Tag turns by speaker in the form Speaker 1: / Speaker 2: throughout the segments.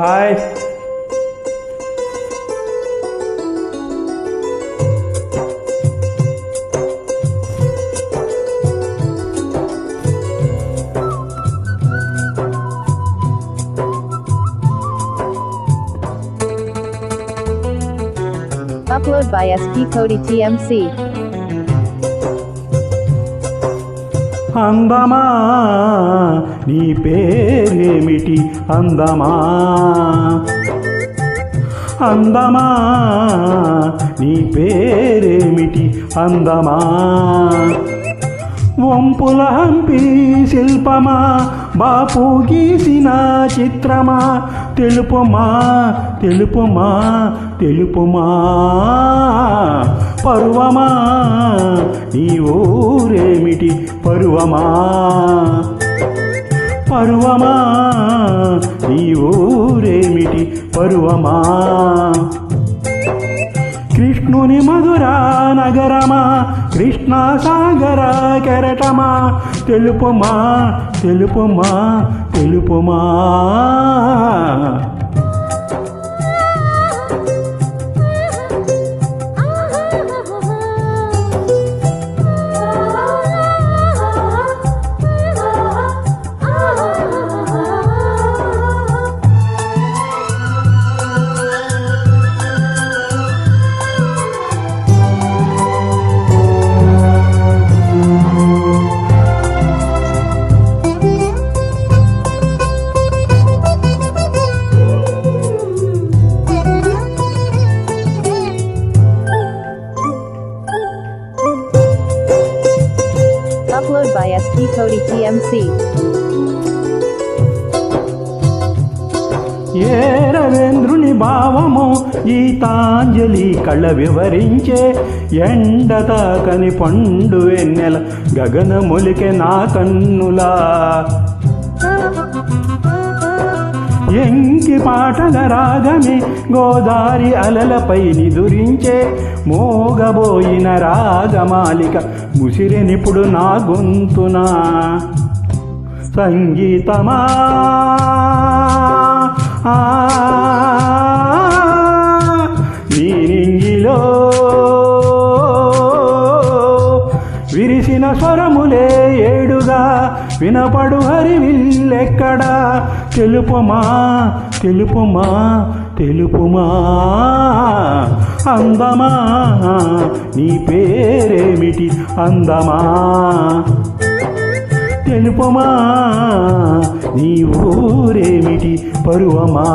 Speaker 1: Hi
Speaker 2: Upload by SP Cody TMC.
Speaker 1: అందమా నీ పేరేమిటి అందమా అందమా నీ పేరేమిటి అందమా వంపుల హంపి శిల్పమా? బాపు గీసిన చిత్రమా? తెలుపుమా? తెలుపుమా? తెలుపుమా? పరువమా? నీ ఊరేమిటి పరువమా? పరువమా? నీ ఊరేమిటి పరువమా? కృష్ణుని మధురా నగరమా? కృష్ణా సాగర కెరటమా? తెలుపుమా? తెలుపుమా? తెలుపుమా?
Speaker 2: Cody TMC.
Speaker 1: ఏ రవేంద్రుని భావము గీతాంజలి కళ్ళ వివరించే ఎండ తాకని పండు వెన్నెల గగనములికె నా కన్నులా ఎంకి పాటల రాగమే గోదారి అలలపై నిదురించే మోగబోయిన రాగమాలిక ముసిరెనిప్పుడు నా గొంతున. సంగీతమా? ఆ, నీరింగిలో విరిసిన స్వరములే ఏడుగా వినపడు హరివిల్లెక్కడా? తెలుపుమా తెలుపుమా తెలుపుమా? అందమా నీ పేరేమిటి? అందమా? తెలుపుమా నీ ఊరేమిటి? పరువమా?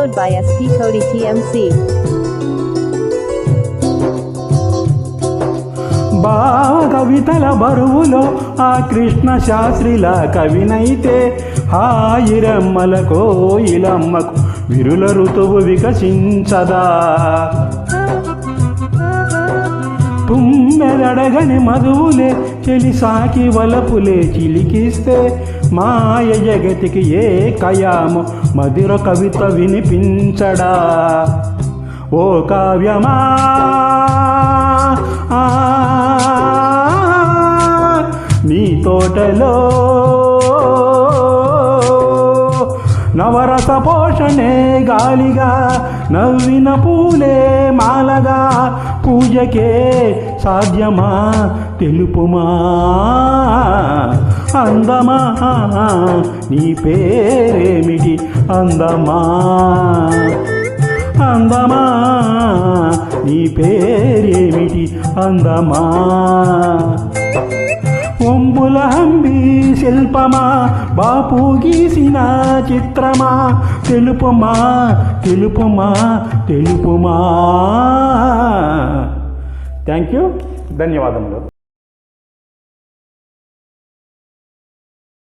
Speaker 2: Followed by SP Cody TMC.
Speaker 1: భావ కవితల బరువులో ఆ కృష్ణ శాస్త్రిల కవినైతే హాయిరమ్మలకో ఇలమ్మకు విరుల ఋతువు వికసించదా తుమ్మెదడగని మధువులే చెలిసాకి వలపులే చిలికిస్తే మాయ జగతికి ఏ కయాము మధుర కవిత వినిపించడా? ఓ కావ్యమా? ఆ, నీ తోటలో నవరస పోషణే గాలిగా నవ్విన పూలే మాలగా పూజకే సాధ్యమా? తెలుపుమా? అందమా? నీ పేరేమిటి? అందమా? అందమా? నీ పేరేమిటి? అందమా? ఒంబుల హంబి శిల్పమా? బాపు గీసిన చిత్రమా? తెలుపుమా? తెలుపుమా? తెలుపుమా? థ్యాంక్ యూ ధన్యవాదములు.